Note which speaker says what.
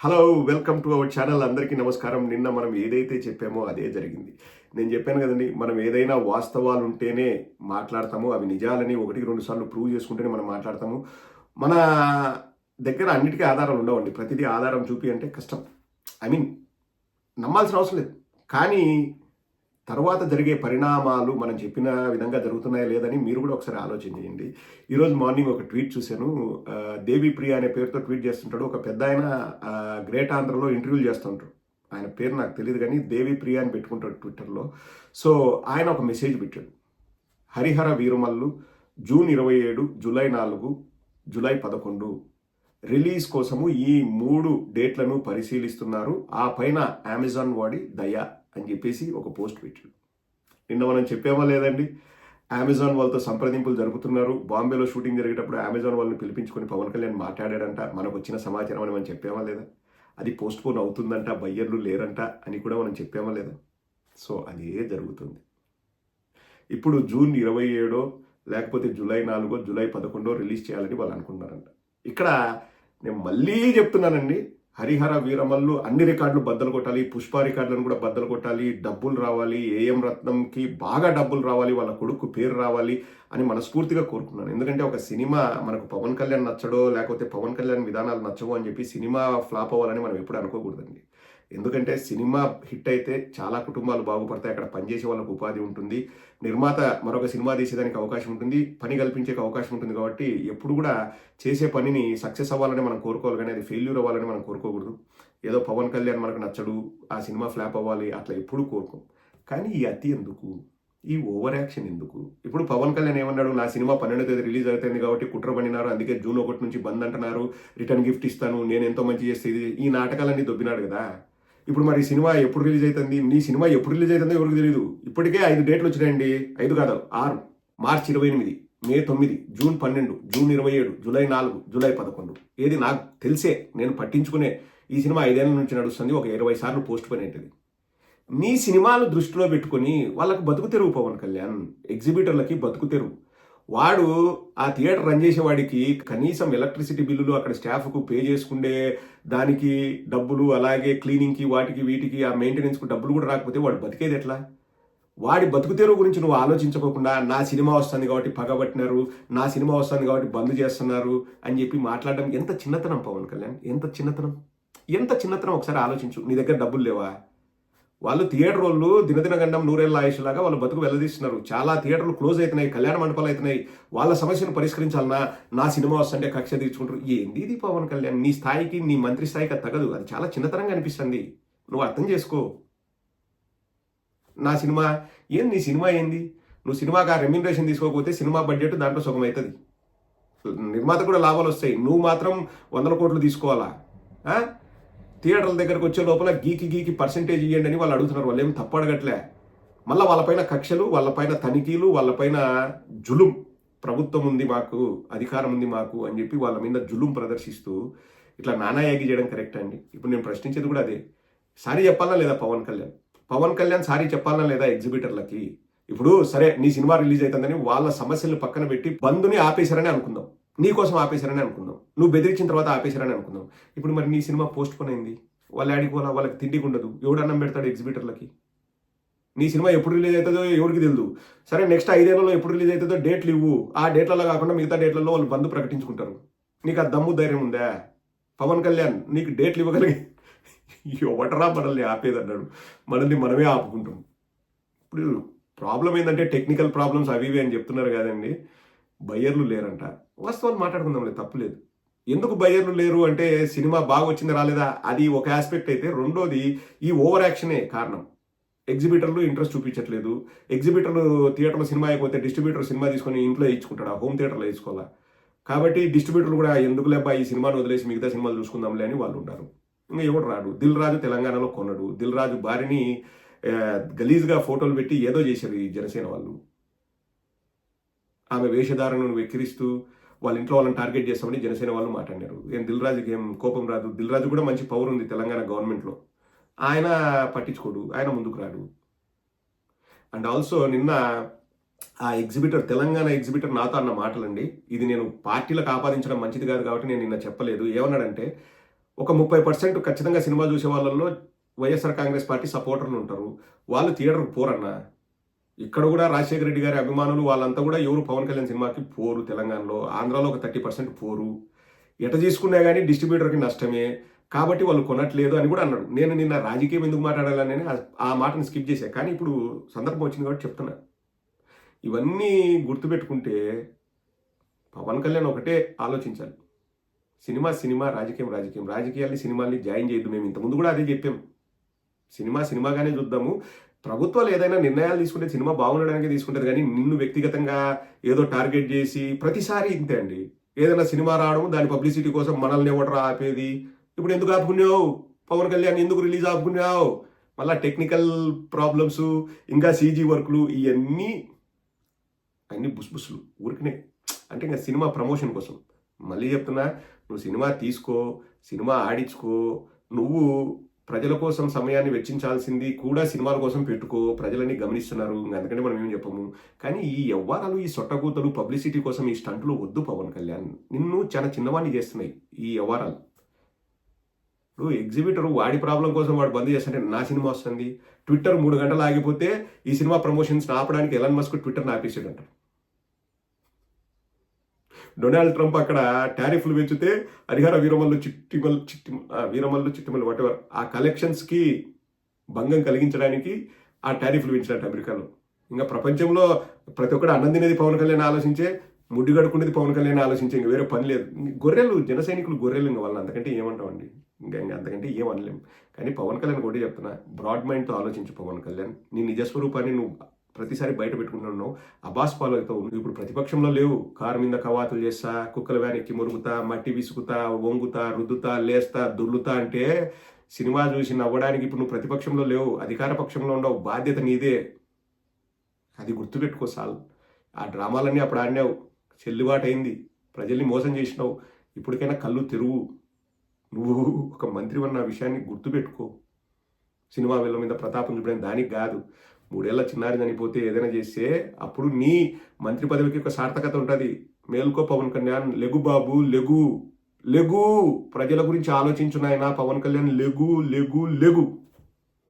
Speaker 1: Hello welcome to our channel అందరికీ నమస్కారం. నిన్న మనం ఏదైతే చెప్పామో అదే జరిగింది. నేను చెప్పాను కదండి మనం ఏదైనా వాస్తవాలు ఉంటేనే మాట్లాడతాము. అవి నిజాలని ఒకటికి రెండు సార్లు ప్రూవ్ చేసుకుంటేనే మనం మాట్లాడతాము. మన దగ్గర అన్నిటికీ ఆధారాలు ఉండవండి. ప్రతిదీ ఆధారం చూపి అంటే కష్టం. ఐ మీన్ నమ్మాల్సిన అవసరం లేదు. కానీ తర్వాత జరిగే పరిణామాలు మనం చెప్పిన విధంగా జరుగుతున్నాయా లేదని మీరు కూడా ఒకసారి ఆలోచన చేయండి. ఈరోజు మార్నింగ్ ఒక ట్వీట్ చూశాను. దేవిప్రియ అనే పేరుతో ట్వీట్ చేస్తుంటాడు. ఒక పెద్ద ఆయన గ్రేట్ ఆంధ్రలో ఇంటర్వ్యూలు చేస్తుంటాడు. ఆయన పేరు నాకు తెలియదు కానీ దేవిప్రియ అని పెట్టుకుంటాడు ట్విట్టర్లో. సో ఆయన ఒక మెసేజ్ పెట్టాడు. హరిహర వీరమల్లు జూన్ ఇరవై ఏడు జూలై నాలుగు జూలై పదకొండు. రిలీజ్ కోసము ఈ మూడు డేట్లను పరిశీలిస్తున్నారు. ఆ పైన అమెజాన్ వాడి దయా అని చెప్పేసి ఒక పోస్ట్ పెట్టాడు. నిన్న మనం చెప్పామా లేదండి? అమెజాన్ వాళ్ళతో సంప్రదింపులు జరుపుతున్నారు. బాంబేలో షూటింగ్ జరిగేటప్పుడు అమెజాన్ వాళ్ళని పిలిపించుకొని పవన్ కళ్యాణ్ మాట్లాడాడంట. మనకు వచ్చిన సమాచారం అని మనం చెప్పామా లేదా? అది పోస్ట్ పోన్ అవుతుందంట బయ్యర్లు లేరంట అని కూడా మనం చెప్పామా లేదా? సో అదే జరుగుతుంది. ఇప్పుడు జూన్ ఇరవై ఏడో లేకపోతే జూలై నాలుగో జూలై పదకొండో రిలీజ్ చేయాలని వాళ్ళు అనుకుంటున్నారంట. ఇక్కడ నేను మళ్ళీ చెప్తున్నానండి. హరిహర వీరమల్లు అన్ని రికార్డులు బద్దలు కొట్టాలి పుష్ప రికార్డులను కూడా బద్దలు కొట్టాలి డబ్బులు రావాలి ఏఎం రత్నంకి బాగా డబ్బులు రావాలి వాళ్ళ కొడుకు పేరు రావాలి అని మనస్ఫూర్తిగా కోరుకున్నాను ఎందుకంటే ఒక సినిమా మనకు పవన్ కళ్యాణ్ నచ్చడో లేకపోతే పవన్ కళ్యాణ్ విధానాలు నచ్చవో అని చెప్పి సినిమా ఫ్లాప్ అవ్వాలని మనం ఎప్పుడు అనుకోకూడదండి. ఎందుకంటే సినిమా హిట్ అయితే చాలా కుటుంబాలు బాగుపడతాయి. అక్కడ పనిచేసే వాళ్ళకు ఉపాధి ఉంటుంది. నిర్మాత మరొక సినిమా తీసేదానికి అవకాశం ఉంటుంది. పని కల్పించే అవకాశం ఉంటుంది కాబట్టి ఎప్పుడు కూడా చేసే పనిని సక్సెస్ అవ్వాలని మనం కోరుకోవాలి కానీ అది ఫెయిల్యూర్ అవ్వాలని మనం కోరుకోకూడదు. ఏదో పవన్ కళ్యాణ్ మనకు నచ్చడు ఆ సినిమా ఫ్లాప్ అవ్వాలి అట్లా ఎప్పుడు కోరుకోం. కానీ ఈ అతి ఎందుకు? ఈ ఓవర్ యాక్షన్ ఎందుకు? ఇప్పుడు పవన్ కళ్యాణ్ ఏమన్నాడు? నా సినిమా పన్నెండో తేదీ రిలీజ్ అవుతుంది కాబట్టి కుట్ర పడినారు. అందుకే జూన్ ఒకటి నుంచి బంద్ అంటున్నారు. రిటర్న్ గిఫ్ట్ ఇస్తాను. నేను ఎంతో మంచి చేస్తే ఇది ఈ నాటకాలన్నీ దొబ్బినాడు కదా. ఇప్పుడు మరి ఈ సినిమా ఎప్పుడు రిలీజ్ అవుతుంది? నీ సినిమా ఎప్పుడు రిలీజ్ అవుతుందో ఎవరికి తెలియదు ఇప్పటికే ఐదు డేట్లు వచ్చినాయండి. ఐదు కాదు ఆరు. మార్చి ఇరవై ఎనిమిది మే తొమ్మిది జూన్ పన్నెండు జూన్ ఇరవై ఏడు జూలై నాలుగు జూలై పదకొండు. ఏది నాకు తెలిసే నేను పట్టించుకునే ఈ సినిమా ఐదేళ్ళ నుంచి నడుస్తుంది. ఒక ఇరవై సార్లు పోస్ట్ పోయిన ఏంటిది నీ సినిమాలు దృష్టిలో పెట్టుకొని వాళ్ళకు బతుకు తెరువు పవన్ కళ్యాణ్. ఎగ్జిబిటర్లకి బతుకు తెరువు. వాడు ఆ థియేటర్ రన్ చేసేవాడికి కనీసం ఎలక్ట్రిసిటీ బిల్లులు అక్కడ స్టాఫ్కు పే చేసుకుండే దానికి డబ్బులు అలాగే క్లీనింగ్కి వాటికి వీటికి ఆ మెయింటెనెన్స్కు డబ్బులు కూడా రాకపోతే వాడు బతికేది ఎట్లా? వాడి బతుకుతేరు గురించి నువ్వు ఆలోచించకోకుండా నా సినిమా వస్తుంది కాబట్టి పగబట్టినారు నా సినిమా వస్తుంది కాబట్టి బంద్ చేస్తున్నారు అని చెప్పి మాట్లాడడం ఎంత చిన్నతనం పవన్ కళ్యాణ్? ఎంత చిన్నతనం? ఎంత చిన్నతనం? ఒకసారి ఆలోచించు. నీ దగ్గర డబ్బులు లేవా? వాళ్ళు థియేటర్ వాళ్ళు దినదిన గండం నూరేళ్ళ ఆయుష్లాగా వాళ్ళు బతుకు వెళ్ళదీస్తున్నారు చాలా థియేటర్లు క్లోజ్ అవుతున్నాయి కళ్యాణ మండపాలు అవుతున్నాయి. వాళ్ళ సమస్యను పరిష్కరించాలన్నా నా సినిమా వస్తుంటే కక్ష తీర్చుకుంటారు. ఏంది ఇది పవన్ కళ్యాణ్? నీ స్థాయికి నీ మంత్రి స్థాయికి అది తగదు. అది చాలా చిన్నతనంగా అనిపిస్తుంది. నువ్వు అర్థం చేసుకో. నా సినిమా ఏం నీ సినిమా ఏంది? నువ్వు సినిమాకి ఆ రెమ్యూనరేషన్ తీసుకోకపోతే సినిమా బడ్జెట్ దాంట్లో సుఖం అవుతుంది. నిర్మాత కూడా లాభాలు వస్తాయి. నువ్వు మాత్రం వందల కోట్లు తీసుకోవాలా? థియేటర్ల దగ్గరకు వచ్చే లోపల గీకి గీకి పర్సంటేజ్ ఇవ్వండి అని వాళ్ళు అడుగుతున్నారు. వాళ్ళు ఏం తప్పు అడగట్లే. మళ్ళీ వాళ్ళపైన కక్షలు వాళ్ళపైన తనిఖీలు వాళ్ళపైన జులుం. ప్రభుత్వం ఉంది మాకు అధికారం ఉంది మాకు అని చెప్పి వాళ్ళ మీద జులుం ప్రదర్శిస్తూ ఇట్లా నానాయాగి చేయడం కరెక్ట్ అండి. ఇప్పుడు నేను ప్రశ్నించేది కూడా అదే. సారీ చెప్పాలా లేదా పవన్ కళ్యాణ్? పవన్ కళ్యాణ్ సారీ చెప్పాలా లేదా ఎగ్జిబిటర్లకి? ఇప్పుడు సరే నీ సినిమా రిలీజ్ అవుతుందని వాళ్ళ సమస్యలను పక్కన పెట్టి బంధుని ఆపేశారని అనుకుందాం. నీ కోసం ఆపేశారని అనుకుందాం. నువ్వు బెదిరించిన తర్వాత ఆపేశారని అనుకుందాం. ఇప్పుడు మరి నీ సినిమా పోస్ట్ పోన్ అయింది. వాళ్ళు ఆడికి పోలా వాళ్ళకి తిండికి ఉండదు. ఎవడు అన్నం పెడతాడు ఎగ్జిబిటర్లకి నీ సినిమా ఎప్పుడు రిలీజ్ అవుతుందో ఎవరికి తెలియదు సరే నెక్స్ట్ ఐదేళ్ళలో ఎప్పుడు రిలీజ్ అవుతుందో డేట్లు ఇవ్వు. ఆ డేట్లలో కాకుండా మిగతా డేట్లలో వాళ్ళు బంధు ప్రకటించుకుంటారు. నీకు ఆ దమ్ము ధైర్యం ఉందా? పవన్ కళ్యాణ్ నీకు డేట్లు ఇవ్వగలిగి ఎవటరా మనల్ని ఆపేదన్నాడు. మనల్ని మనమే ఆపుకుంటాం. ఇప్పుడు ప్రాబ్లం ఏంటంటే టెక్నికల్ ప్రాబ్లమ్స్ అవి ఇవి అని చెప్తున్నారు కదండి. బయ్యర్లు లేరంట. వాస్తవాలు మాట్లాడుకుందాంలే తప్పులేదు ఎందుకు బయ్యర్లు లేరు అంటే సినిమా బాగా వచ్చింది రాలేదా? అది ఒక ఆస్పెక్ట్ అయితే. రెండోది ఈ ఓవర్ యాక్షనే కారణం. ఎగ్జిబిటర్లు ఇంట్రెస్ట్ చూపించట్లేదు. ఎగ్జిబిటర్లు థియేటర్లో సినిమా అయిపోతే డిస్ట్రిబ్యూటర్ సినిమా తీసుకొని ఇంట్లో ఇచ్చుకుంటాడు హోమ్ థియేటర్లో వేసుకోవాలా కాబట్టి డిస్ట్రిబ్యూటర్లు కూడా ఎందుకు లేబ్బా ఈ సినిమాను వదిలేసి మిగతా సినిమాలు చూసుకుందాంలే అని వాళ్ళు ఉంటారు. ఇంకా ఎవడు రాడు? దిల్ రాజు తెలంగాణలో కొనడు దిల్ రాజు భార్యని గలీజ్గా ఫోటోలు పెట్టి ఏదో చేశారు ఈ జనసేన వాళ్ళు. ఆమె వేషధారణను వెక్కిరిస్తూ వాళ్ళ ఇంట్లో వాళ్ళని టార్గెట్ చేస్తామని జనసేన వాళ్ళు మాట్లాడారు ఏం దిల్రాజుకి ఏం కోపం రాదు. దిల్ రాజు కూడా మంచి పవర్ ఉంది తెలంగాణ గవర్నమెంట్లో. ఆయన పట్టించుకోడు. ఆయన ముందుకు రాడు. అండ్ ఆల్సో నిన్న ఆ ఎగ్జిబిటర్ తెలంగాణ ఎగ్జిబిటర్ నాతో అన్న మాటలండి. ఇది నేను పార్టీలకు ఆపాదించడం మంచిది కాదు కాబట్టి నేను నిన్న చెప్పలేదు. ఏమన్నాడంటే ఒక ముప్పై పర్సెంట్ ఖచ్చితంగా సినిమా చూసే వాళ్ళల్లో వైఎస్ఆర్ కాంగ్రెస్ పార్టీ సపోర్టర్లు ఉంటారు. వాళ్ళు థియేటర్కి పోరన్నా ఇక్కడ కూడా రాజశేఖర రెడ్డి గారి అభిమానులు వాళ్ళంతా కూడా ఎవరు పవన్ కళ్యాణ్ సినిమాకి పోరు తెలంగాణలో. ఆంధ్రాలో ఒక థర్టీ పర్సెంట్ పోరు. ఎట తీసుకున్నా కానీ డిస్ట్రిబ్యూటర్కి నష్టమే. కాబట్టి వాళ్ళు కొనట్లేదు అని కూడా అన్నాడు. నేను నిన్న రాజకీయం ఎందుకు మాట్లాడాలని ఆ- మాటను స్కిప్ చేశాను కానీ ఇప్పుడు సందర్భం వచ్చింది కాబట్టి చెప్తున్నా. ఇవన్నీ గుర్తుపెట్టుకుంటే పవన్ కళ్యాణ్ ఒకటే ఆలోచించాలి. సినిమా సినిమా రాజకీయం రాజకీయం. రాజకీయాల్ని సినిమాల్ని జాయిన్ చేయొద్దు మేము. ఇంతకుముందు కూడా అదే చెప్పాము సినిమా సినిమాగానే చూద్దాము. ప్రభుత్వాలు ఏదైనా నిర్ణయాలు తీసుకుంటే సినిమా బాగుండడానికి తీసుకుంటుంది కానీ నిన్ను వ్యక్తిగతంగా ఏదో టార్గెట్ చేసి ప్రతిసారి ఇంతే అండి. ఏదైనా సినిమా రావడం దాని పబ్లిసిటీ కోసం మనల్ని ఎవడరా ఆపేది? ఇప్పుడు ఎందుకు ఆపుకున్నావు? పవన్ కళ్యాణ్ ఎందుకు రిలీజ్ ఆపుకున్నావు? మళ్ళీ టెక్నికల్ ప్రాబ్లమ్స్ ఇంకా సీజీ వర్క్లు ఇవన్నీ అన్ని బుస్బుస్లు ఊరికనే. అంటే ఇంకా సినిమా ప్రమోషన్ కోసం. మళ్ళీ చెప్తున్నా నువ్వు సినిమా తీసుకో సినిమా ఆడించుకో నువ్వు ప్రజల కోసం సమయాన్ని వెచ్చించాల్సింది కూడా సినిమాల కోసం పెట్టుకో ప్రజలని గమనిస్తున్నారు. అందుకని మనం ఏం చెప్పము. కానీ ఈ వ్యవహారాలు ఈ సొట్టకూతలు పబ్లిసిటీ కోసం ఈ స్టంట్లు వద్దు పవన్ కళ్యాణ్. నిన్ను చాలా చిన్నవాణ్ణి చేస్తున్నాయి ఈ వ్యవహారాలు ఇప్పుడు ఎగ్జిబిటర్ వాడి ప్రాబ్లం కోసం వాడు బంద్ చేస్తుంటే నా సినిమా వస్తుంది. ట్విట్టర్ మూడు గంటలు ఆగిపోతే ఈ సినిమా ప్రమోషన్స్ ఆపడానికి ఎలన్ మస్క్ ట్విట్టర్ ఆపేసాడంట. డొనాల్డ్ ట్రంప్ అక్కడ టారిఫ్లు పెంచితే హరిహర వీరమల్లు చిట్టిమల్ చిట్టి వీరమల్లు చిట్టిమల్ వాటెవర్ ఆ కలెక్షన్స్కి భంగం కలిగించడానికి ఆ టారిఫ్లు పెంచినట్టు అమెరికాలో. ఇంకా ప్రపంచంలో ప్రతి ఒక్కడు అన్నం తినేది పవన్ కళ్యాణ్ ఆలోచించే ముడ్డుగడుకునేది పవన్ కళ్యాణ్ ఆలోచించే ఇంక వేరే పని లేదు. గొర్రెలు జన సైనికులు గొర్రెలు ఇంకా వాళ్ళని అంతకంటే ఏమంటామండి? ఇంకా ఇంకా అంతకంటే ఏం అనలేం కానీ పవన్ కళ్యాణ్ కూడా చెప్తున్నా బ్రాడ్ మైండ్తో ఆలోచించు పవన్ కళ్యాణ్. నీ నిజస్వరూపాన్ని నువ్వు ప్రతిసారి బయట పెట్టుకుంటున్నావు అబాస్ పాలు అయితే ఇప్పుడు ప్రతిపక్షంలో లేవు. కారు మీద కవాతులు చేస్తా కుక్కల వ్యాన్ ఎక్కి మురుగుతా మట్టి విసుకుతా వంగుతా రుద్దుతా లేస్తా దుర్లుతా అంటే సినిమా చూసి నవ్వడానికి ఇప్పుడు నువ్వు ప్రతిపక్షంలో లేవు. అధికార పక్షంలో ఉండవు. బాధ్యత నీదే. అది గుర్తుపెట్టుకో సాల్. ఆ డ్రామాలన్నీ అప్పుడు ఆడినావు. చెల్లుబాటైంది. ప్రజల్ని మోసం చేసినావు. ఇప్పటికైనా కళ్ళు తెరువు. నువ్వు ఒక మంత్రి అన్న విషయాన్ని గుర్తుపెట్టుకో. సినిమా వీళ్ళ మీద ప్రతాపం చూపడం దానికి కాదు. మూడేళ్ళ చిన్నారి చనిపోతే ఏదైనా చేస్తే అప్పుడు నీ మంత్రి పదవికి ఒక సార్థకత ఉంటుంది. మేల్కో పవన్ కళ్యాణ్ లెగు బాబు లెగు లెగు. ప్రజల గురించి ఆలోచించున్నాయన పవన్ కళ్యాణ్ లెగు లెగు లెగు.